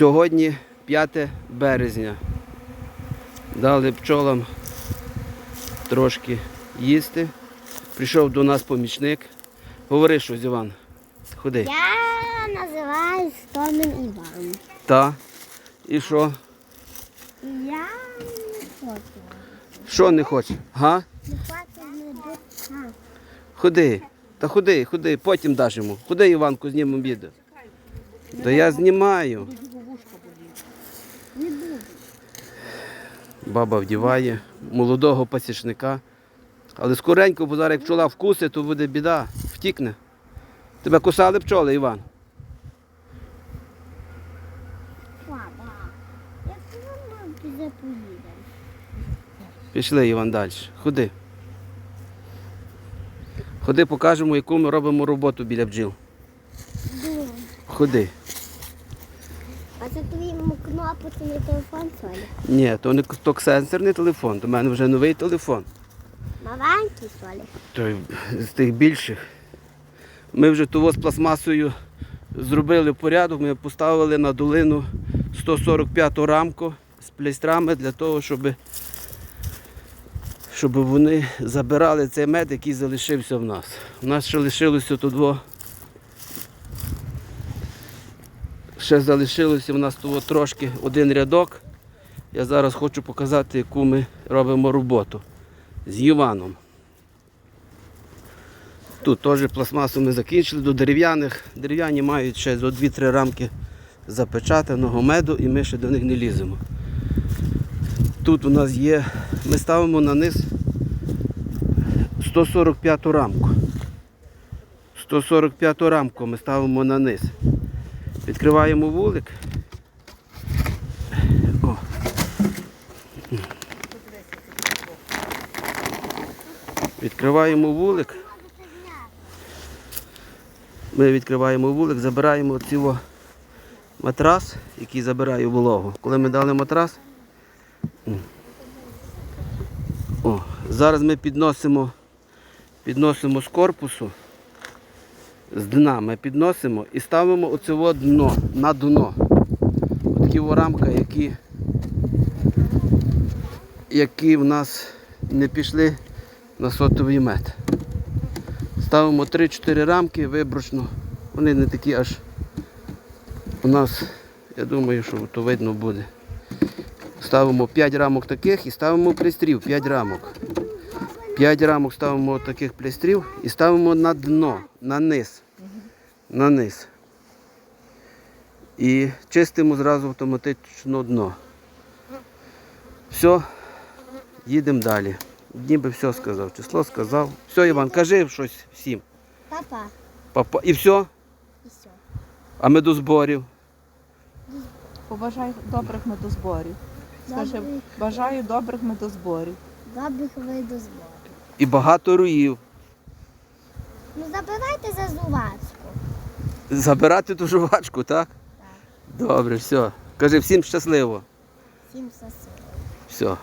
Сьогодні 5 березня. Дали пчолам трошки їсти. Прийшов до нас помічник. Говори щось, Іван. Ходи. Я називаюсь Томін Іван. Та. І що? Я не хочу. Що не хочеш? Га? Не хочу не. Ходи. Та ходи, ходи, потім даш йому. Ходи, Іванку, знімемо відео. Та я знімаю. Баба вдіває молодого пасічника. Але скоренько, бо зараз як пчола вкуси, то буде біда, втікне. Тебе кусали пчоли, Іван? Пішли, Іван, далі. Ходи. Ходи, покажемо, яку ми робимо роботу біля бджіл. Ходи. Це твій кнопочний телефон, Солі? Ні, то не токсенсорний телефон, до мене вже новий телефон. Маленький, Солі? Той з тих більших. Ми вже того з пластмасою зробили порядок, ми поставили на долину 145 рамку з плейстрами для того, щоб, щоб вони забирали цей мед, який залишився в нас. У нас ще лишилося тут дво. Ще залишилося в нас того трошки один рядок. Я зараз хочу показати, яку ми робимо роботу з Іваном. Тут теж пластмасу ми закінчили до дерев'яних. Дерев'яні мають ще зо 2-3 рамки запечатаного меду і ми ще до них не ліземо. Тут у нас є, ми ставимо на низ 145 рамку. 145 рамку ми ставимо на низ. Відкриваємо вулик. О. Відкриваємо вулик. Ми відкриваємо вулик, забираємо цього матрас, який забирає вологу. Коли ми дали матрас, о, зараз ми підносимо, підносимо з корпусу, з дна ми підносимо і ставимо оце дно на дно. Отакі рамка, які, які в нас не пішли на сотовий мед. Ставимо 3-4 рамки вибручно. Вони не такі аж у нас, я думаю, що то видно буде. Ставимо 5 рамок таких і ставимо пристрів 5 рамок. 5 рамок ставимо таких пристрів і ставимо на дно, на низ. На низ. І чистимо зразу автоматично дно. Все, їдемо далі. Ніби все сказав. Число сказав. Все, Іван, кажи щось всім. Папа, Папа. І все? і все. А ми до зборів. Побажай добрих медозборів. Скажи, Добрих. бажаю добрих медозборів. Добрих виду збору. І багато руїв. Ну забирайте за зувачку. Забирати ту жувачку, так? Так. Добре, все. Кажи всім щасливо. Всім щасливо. Все.